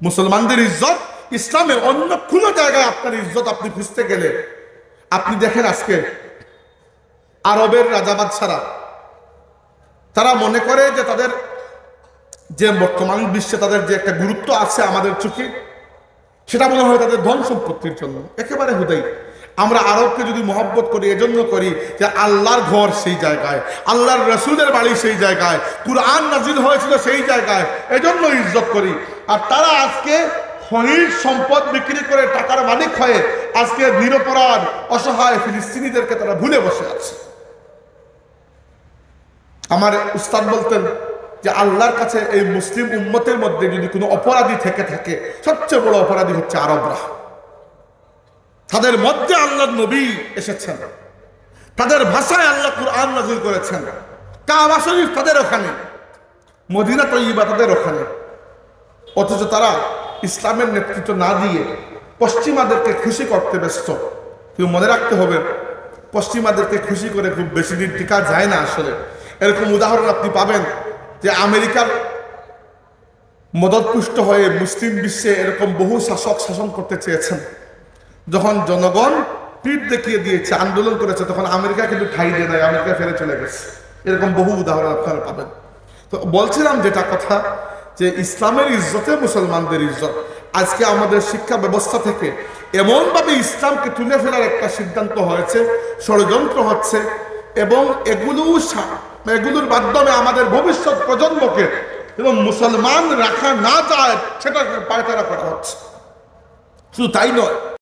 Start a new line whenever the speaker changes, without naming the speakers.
মুসলমানদের ইজ্জত ইসলামে অন্য কোনো জায়গায় আপনার ইজ্জত আপনি খুঁজতে গেলে, আপনি দেখেন আজকে আরবের রাজাবাদ ছাড়া তারা মনে করে যে তাদের যে বর্তমান বিশ্বে তাদের যে একটা গুরুত্ব আছে আমাদের চোখে, সেটা মনে হয় তাদের ধন সম্পত্তির জন্য। একেবারে হুদাই। আমরা আরবকে যদি মহব্বত করি, এজন্য করি যে আল্লাহর ঘর সেই জায়গায়, আল্লাহর রসুলের বাড়ি সেই জায়গায়, কুরআন নাজিল হয়েছিল সেই জায়গায়, এজন্য ইজ্জত করি। আর তারা আজকে খনিজ সম্পদ বিক্রি করে টাকার মালিক হয়ে আজকে নিরপরাধ, অসহায় ফিলিস্তিনিদেরকে তারা ভুলে বসে আছে। আমার উস্তাদ বলতেন যে আল্লাহর কাছে এই মুসলিম উম্মতের মধ্যে যদি কোনো অপরাধী থেকে থাকে, সবচেয়ে বড় অপরাধী হচ্ছে আরবরা। তাদের মধ্যে আল্লাহ নবী এসেছেন। তাদের ভাষায় আল্লাহ কুরআন নাজিল করেছেন। কাবা শরীফ তাদের ওখানে, মদিনা তৈবা তাদের ওখানে। অথচ তারা ইসলামের নেতৃত্ব না দিয়ে পশ্চিমাদেরকে খুশি করতে ব্যস্ত। কেউ মনে রাখতে হবে, পশ্চিমাদেরকে খুশি করে খুব বেশি দিন টিকা যায় না আসলে। এরকম উদাহরণ আপনি পাবেন যে আমেরিকার মদতপুষ্ট হয়ে মুসলিম বিশ্বে এরকম বহু শাসক শাসন করতে চেয়েছেন। যখন জনগণ পিঠ দেখিয়ে দিয়েছে, আন্দোলন করেছে, তখন আমেরিকা কিন্তু ঠাই দিয়ে দেয়, আমেরিকা ফেরে চলে গেছে। এরকম বহু উদাহরণ আপনারা পাবেন। তো বলছিলাম যেটা কথা যে ইসলামের ইজ্জতে মুসলমানদের ইজ্জত। আজকে আমাদের শিক্ষা ব্যবস্থা থেকে এমনভাবে ইসলামকে তুলে ফেলার একটা সিদ্ধান্ত হয়েছে, ষড়যন্ত্র হচ্ছে এবং এগুলো এগুলোর মাধ্যমে আমাদের ভবিষ্যৎ প্রজন্মকে এবং মুসলমান রাখা না যায়, সেটাকে পায়তারা করা হচ্ছে। শুধু তাই নয়